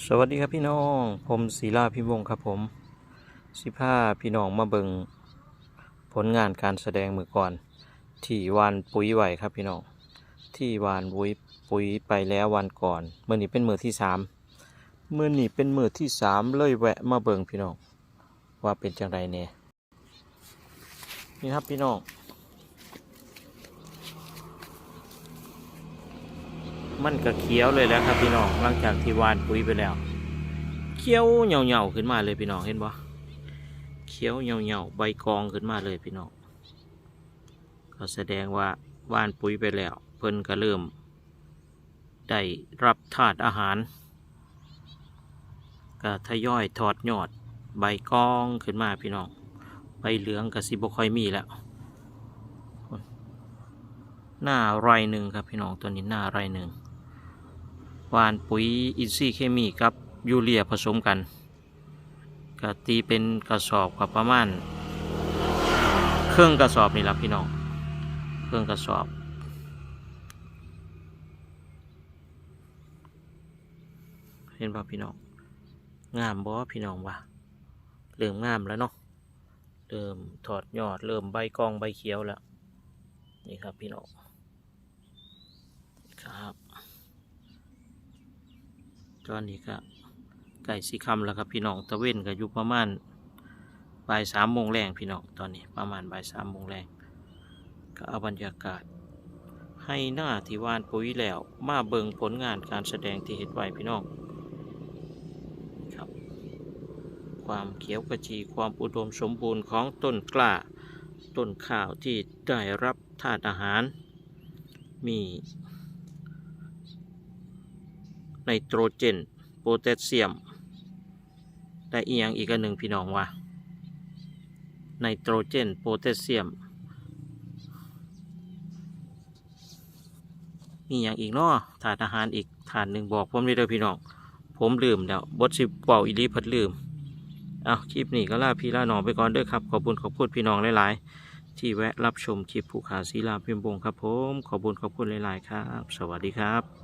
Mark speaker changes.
Speaker 1: สวัสดีครับพี่น้อง ผมศิลาพิมวงครับผมสิพาพี่น้องมาเบิงผลงานการแสดงมือก่อน ที่วานปุ๋ยไหวครับพี่น้อง ที่วานปุ๋ยปุ๋ยไปแล้ววันก่อนเมื่อนี้เป็นมือที่สามเมื่อนี้เป็นมือที่สามเลยแวะมาเบิงพี่น้อง ว่าเป็นจังไรเนี่ยนี่ครับพี่น้อง มันก็เขียวเลยแล้วครับพี่น้องหลังจากที่วานปุ๋ยไปแล้วเขียวเหหี่ยวๆขึ้นมาเลยพี่น้องเห็นปะเขียวเหหี่ยวๆใบกองขึ้นมาเลยพี่น้องก็แสดงว่าวานปุ๋ยไปแล้ว เพิ่นก็เริ่ม ได้รับธาตุอาหารก็ทยอยถอดยอดใบกองขึ้นมาพี่น้องใบเหลืองก็สิบค่อยมีแล้วหน้าไรหนึ่งครับพี่น้องตัวนี้หน้าไรหนึ่ง หวานปุ๋ยอินทรีย์เคมีกับยูเรียผสมกันก็ตีเป็นกระสอบกับประมาณเครื่องกระสอบนี่แหละพี่น้องเครื่องกระสอบ เห็นป่ะพี่น้องงามบ่พี่น้องวะเริ่มงามแล้วเนาะเริ่มถอดยอดเริ่มใบกองใบเขียวแล้วนี่ครับพี่น้องครับ ตอนนี้ก็ไก่สีคำแล้วครับพี่น้องตะเว้นก็อยู่ประมาณบ่ายสามโมงแรงพี่น้องตอนนี้ประมาณบ่ายสามโมงแรงก็เอาบรรยากาศ ให้หน้าที่วานปุ๋ยแล้วมาเบิงผลงานการแสดงที่เห็นไว้พี่น้องครับ ความเขียวกระจีความอุดมสมบูรณ์ของต้นกล้า ต้นข้าวที่ได้รับธาตุอาหาร มี ไนโตรเจน โพแทสเซียม ได้อีกอย่างอีกอันหนึ่งพี่น้องว่าไนโตรเจน โพแทสเซียม มีอย่างอีกเนาะถาดอาหารอีกถาดหนึ่งบอกผมได้เลยพี่น้อง ผมลืมแล้วบดสิบเป่าอีลีพัดลืม เอาคลิปนี้ก็ลาพี่ลาหนองไปก่อนเด้อครับ ขอบคุณขอบคุณพี่น้องหลาย ๆ ที่แวะรับชมคลิปภูเขาศิลาพิมพ์วงครับผม ขอบคุณขอบคุณหลาย ๆ ครับ สวัสดีครับ